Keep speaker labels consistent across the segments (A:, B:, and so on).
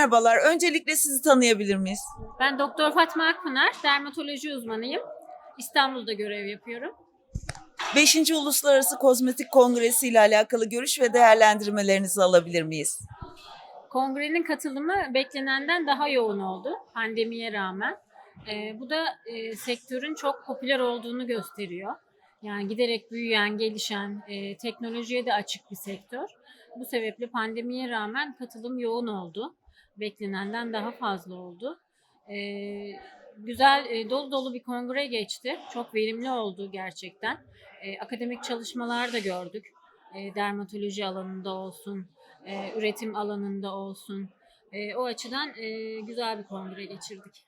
A: Merhabalar. Öncelikle sizi tanıyabilir miyiz?
B: Ben Doktor Fatma Akpınar, dermatoloji uzmanıyım. İstanbul'da görev yapıyorum.
A: 5. Uluslararası Kozmetik Kongresi ile alakalı görüş ve değerlendirmelerinizi alabilir miyiz?
B: Kongrenin katılımı beklenenden daha yoğun oldu pandemiye rağmen. Ee, bu da e, sektörün çok popüler olduğunu gösteriyor. Yani giderek büyüyen, gelişen, e, teknolojiye de açık bir sektör. Bu sebeple pandemiye rağmen katılım yoğun oldu. Beklenenden daha fazla oldu. Ee, güzel, e, dolu dolu bir kongre geçti. Çok verimli oldu gerçekten. E, akademik çalışmalar da gördük. E, dermatoloji alanında olsun, e, üretim alanında olsun. E, o açıdan e, güzel bir kongre geçirdik.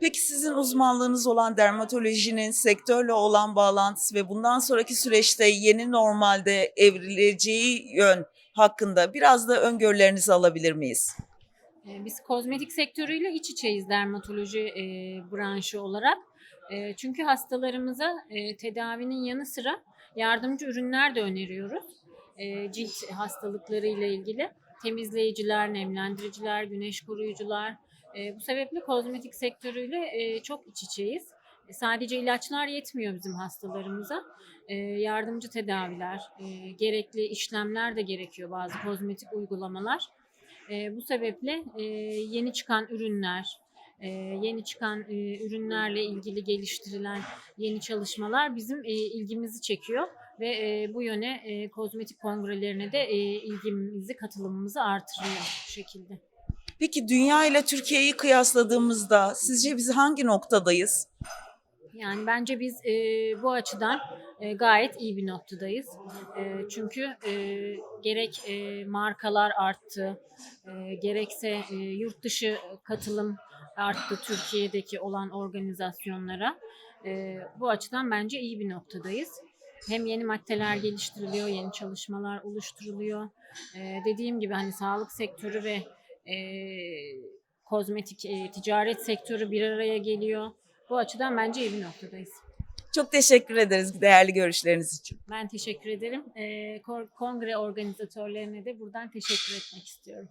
A: Peki sizin uzmanlığınız olan dermatolojinin sektörle olan bağlantısı ve bundan sonraki süreçte yeni normalde evrileceği yön hakkında biraz da öngörülerinizi alabilir miyiz?
B: E, Biz kozmetik sektörüyle iç içeyiz dermatoloji e, branşı olarak. E, çünkü hastalarımıza e, tedavinin yanı sıra yardımcı ürünler de öneriyoruz. E, cilt hastalıkları ile ilgili temizleyiciler, nemlendiriciler, güneş koruyucular. E, bu sebeple kozmetik sektörüyle e, çok iç içeyiz. E, Sadece ilaçlar yetmiyor bizim hastalarımıza. E, yardımcı tedaviler, e, gerekli işlemler de gerekiyor bazı kozmetik uygulamalar. E, bu sebeple e, yeni çıkan ürünler, e, yeni çıkan e, ürünlerle ilgili geliştirilen yeni çalışmalar bizim e, ilgimizi çekiyor ve e, bu yöne e, kozmetik kongrelerine de e, ilgimizi, katılımımızı artırıyor bu şekilde.
A: Peki dünya ile Türkiye'yi kıyasladığımızda sizce biz hangi noktadayız?
B: Yani bence biz e, bu açıdan e, gayet iyi bir noktadayız. E, çünkü e, gerek e, markalar arttı, e, gerekse e, yurt dışı katılım arttı Türkiye'deki olan organizasyonlara. E, bu açıdan bence iyi bir noktadayız. Hem yeni maddeler geliştiriliyor, yeni çalışmalar oluşturuluyor. E, dediğim gibi hani sağlık sektörü ve e, kozmetik e, ticaret sektörü bir araya geliyor. Bu açıdan bence iyi bir noktadayız.
A: Çok teşekkür ederiz değerli görüşleriniz için.
B: Ben teşekkür ederim. Ee, kongre organizatörlerine de buradan teşekkür etmek istiyorum.